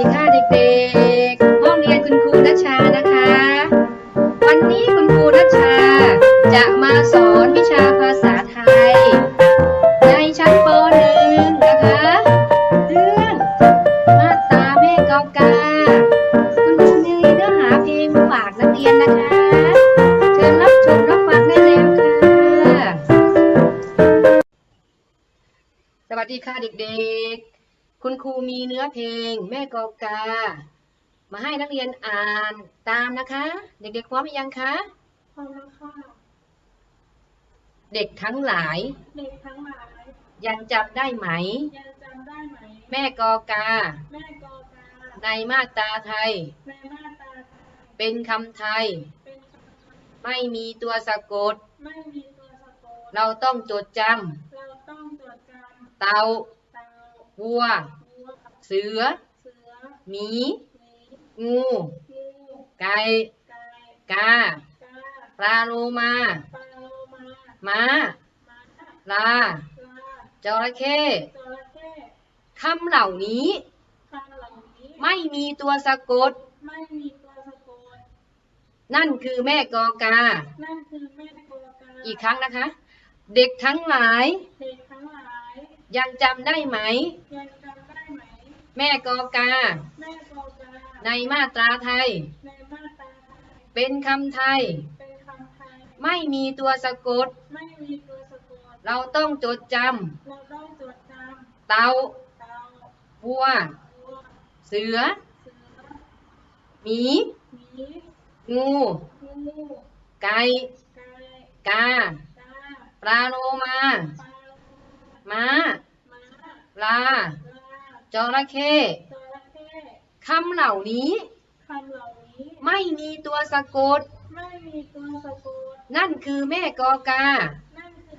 ดีค่ะเด็กๆ ห้องเรียนคุณครูนัชชานะคะ วันนี้คุณครูนัชชาจะมาสอนวิชาภาษาไทย ในชั้นป .1 นะคะ เรื่องมาตราแม่กอกา คุณครูมีเนื้อหาเพลงฝากนักเรียนนะคะ เชิญรับชมรับฟังได้แล้วค่ะ สวัสดีค่ะเด็กๆ คุณครูมีเนื้อเพลง แม่กอกา มาให้นักเรียนอ่านตามนะคะ เด็กๆพร้อมหรือยังคะพร้อมแล้วค่ะ เด็กทั้งหลาย เด็กทั้งหลาย ยังจำได้ไหม ยังจำได้ไหม แม่กอกา แม่กอกา ในมาตราไทย ในมาตราไทย เป็นคำไทย เป็นคำไทย ไม่มีตัวสะกด ไม่มีตัวสะกด เราต้องจดจเราต้องจดจำเต่าำเต่า วัววัว เสือเสือหมีหมี งูงูไก่ไก่กากาปลาโลมาปลาโลมา ม้าม้าลาปลา จระเข้จระเข้คำเหล่านี้คำเหล่านี้ ไม่มีตัวสะกดไม่มีตัวสะกดนั่นคือแม่กอกานั่นคือแม่กอกา อีกครั้งนะคะ เด็กทั้งหลายเด็กทั้งหลา ยยังจำได้ไหม ยังจำได้ไหม แม่กอกา แม่กอกา ในมาตราไทย ในมาตราไทย เป็นคำไทย เป็นคำไทย ไม่มีตัวสะกด ไม่มีตัวสะกด เราต้องจดจเราต้องจดจำเต่าำเต่าวัววัว เสือเสือหมีหมี งู งู ไก่ ไก่ กากาปลาโลมาปลา ม้าม้า ลาปลาจระเข้จระเข้คำเหล่านี้คำเหล่านี้ไม่มีตัวสะกดไม่มีตัวสะกด นั่นคือแม่กอกานั่นคือ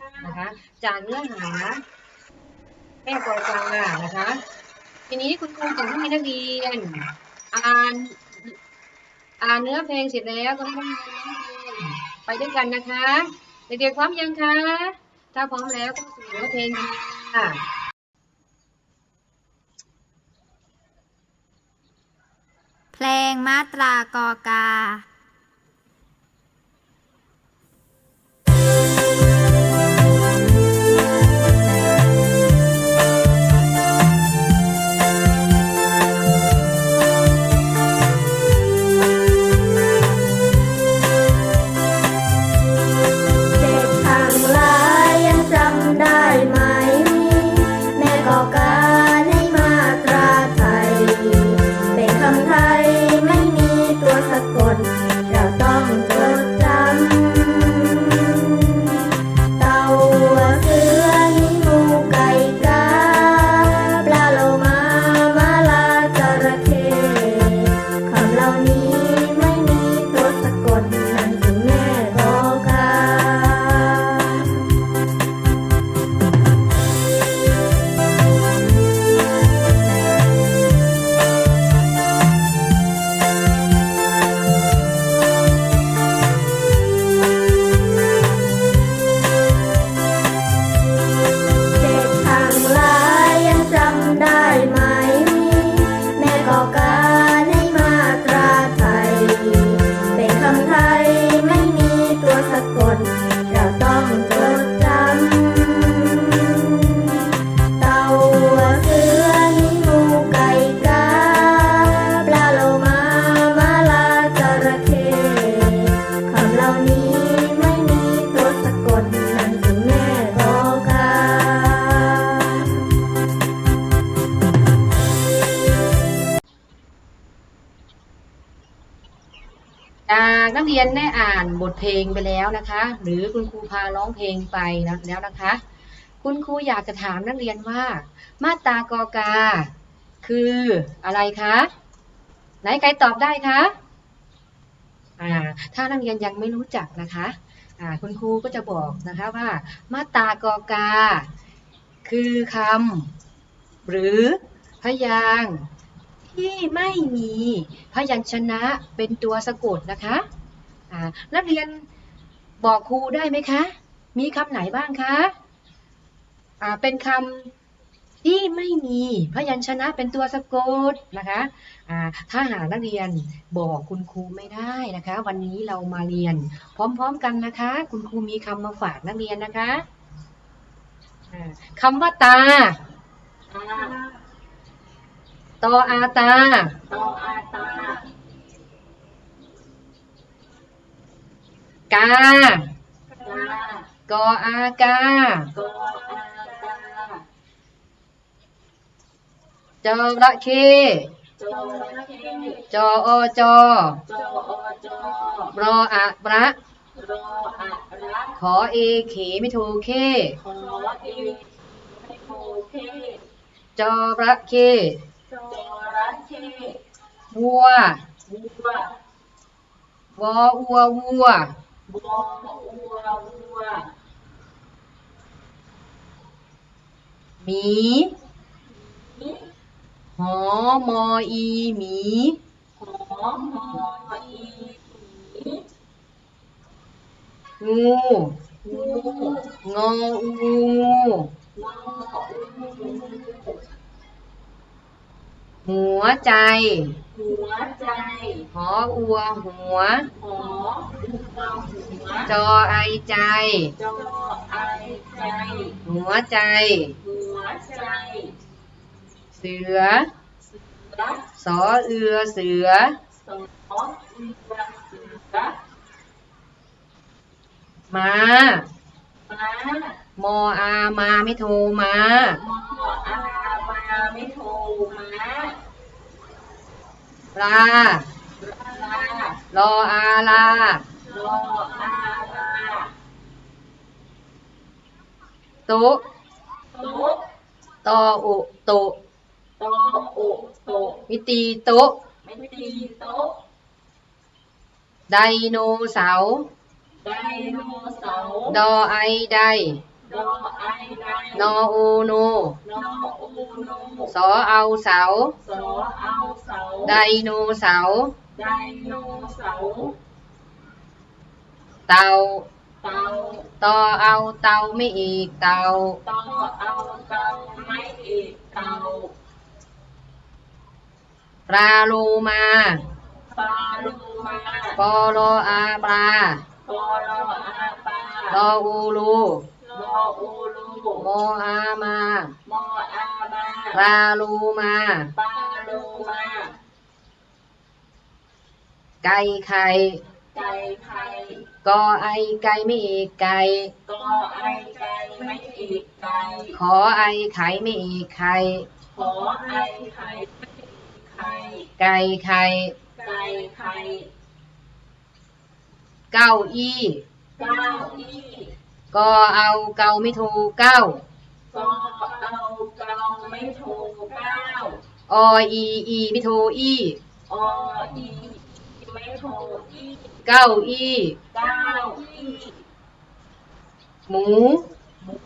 การนะคะ จากเนื้อหา แม่กอกานะคะ ทีนี้คุณครูจะให้นักเรียนอ่าน อ่านเนื้อเพลงเสร็จแล้วก็ให้นักเรียนร้องเพลงไปด้วยกันนะคะ เด็กๆพร้อมยังคะ ถ้าพร้อมแล้วก็สู่ เนื้อเพลงค่ะเพลงมาตรากอกา จากนักเรียนได้อ่านบทเพลงไปแล้วนะคะ หรือคุณครูพาร้องเพลงไปแล้วนะคะ คุณครูอยากจะถามนักเรียนว่า มาตรากอกา คืออะไรคะไหนใครตอบได้คะอ่าถ้านักเรียนยังไม่รู้จักนะคะอ่าคุณครูก็จะบอกนะคะว่า มาตรากอกา คือคำหรือพยางค์ ที่ไม่มีพยัญชนะเป็นตัวสะกดนะคะนักเรียนบอกครูได้ไหมคะ มีคำไหนบ้างคะอ่าเป็นคำที่ไม่มีพยัญชนะเป็นตัวสะกดนะคะอ่าถ้าหากนักเรียนบอกคุณครูไม่ได้นะคะ วันนี้เรามาเรียน พร้อมๆกันนะคะ คุณครูมีคำมาฝากนักเรียนนะคะอ่าคำว่าตา ตาตออาตา ตออาตา กา กากออากา กออากาจระเข้จระเข้จออจอจออจอรออะระรออะระขอเอเขไม่ถูกเคขอเอให้โอเคจระเข้ จระเข้วัววัววออัววัวบอวัววัว หมีหอมออีหมีหอมหออีหมีงูงูงออูงูงออูหัวใจ หัวใจ หออัวหัว หอหัวหัวจอไอใจ จอไอใจ หัวใจ หัวใจ เสือรักสอเอือเสือ สอเอือเสือม้าม้ามออา มาไม่โทรมา มออา มาไม่โทรม้า ลาลารออาลารออาลาตุตุ๊กตออุตุโตอุโตวิตีตุไม่ตีโต๊ะไดโนเสาร์ไดโนเสาร์ดอไอไดดอไอไดนออูนูนออูนูสอเอาเสาสอ เอาเสาไดโนเสาร์ไดโนเสาร์เต่าเตาตอเอาเต่าไม่อีกเต่าตอเอาเตาไม่อีกเตาปลาโลมาปลาลูมาปอโลอาปลาปอลออาปลาลออูลูลออูลูโมอามา มออามาปลาลูมาปลาลูมา ไก่ไข่ไก่ไข่กอไอไก่ไม่อีกไก่กอไอไก่ไม่อีกไก่ขอไอไข่ไม่อีกไข่ขอไอไข่ไม่อีกไข่ไก่ไข่ไก่ไข่เก้าอี้เก้าอี้กอเอาเกาไม่ถูกเก้าก็เอาเกาไม่ถูกเก้าออีอีไม่ถูกอีออี ไม่ถูกอีเก้าอี้เก้าอี้หมูหมู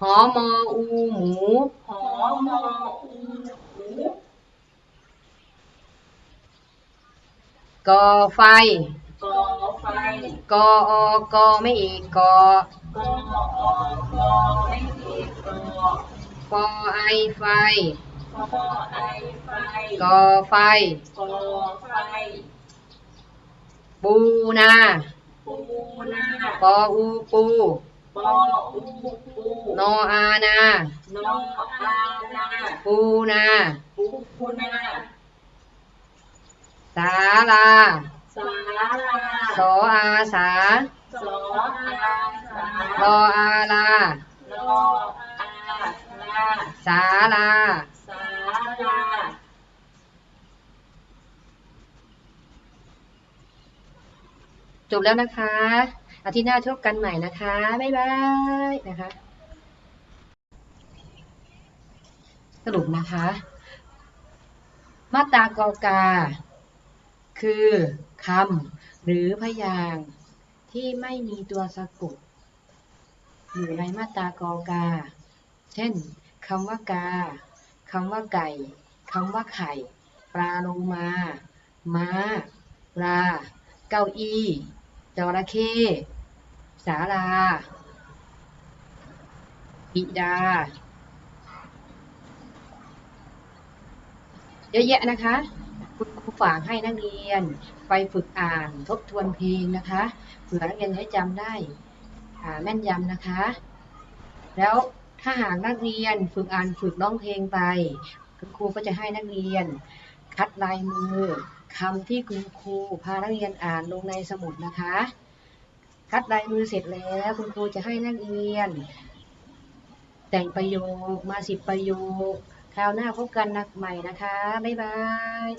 หอมออูหมูหอมออูหมูกอไฟก่อไฟกออกอไม่อีกกอก่ออกอไม่อีกก่อฟอไอไฟก่อไอไฟกอไฟก่อไฟ ปูนาปูนาปออูปูปออูปูนออานา นออานาปูนาปูนาสาลาสาลาสออาสาสออาสารออาลารออาลาสาลา สาลา จบแล้วนะคะ อาทิตย์หน้าพบกันใหม่นะคะ บ๊ายบายนะคะ สรุปนะคะ มาตรากอกา คือคำหรือพยางค์ที่ไม่มีตัวสะกดอยู่ในมาตรากอกา เช่นคำว่ากาคำว่าไก่คำว่าไข่ ปลาโลมา ม้า ปลา เก้าอี้ จระเข้ศาลาบิดา เยอะแยะนะคะ คุณครูฝากให้นักเรียน ไปฝึกอ่านทบทวนเพลงนะคะเผื่อนักเรียนให้จำได้แม่นยำนะคะ แล้วถ้าหากนักเรียนฝึกอ่านฝึกร้องเพลงไป คุณครูก็จะให้นักเรียนคัดลายมือ คำที่คุณครูพานักเรียนอ่านลงในสมุดนะคะ คัดลายมือเสร็จแล้วคุณครูจะให้นักเรียน แต่งประโยคมาสิบประโยค คราวหน้าพบกันนักใหม่นะคะ บ๊ายบาย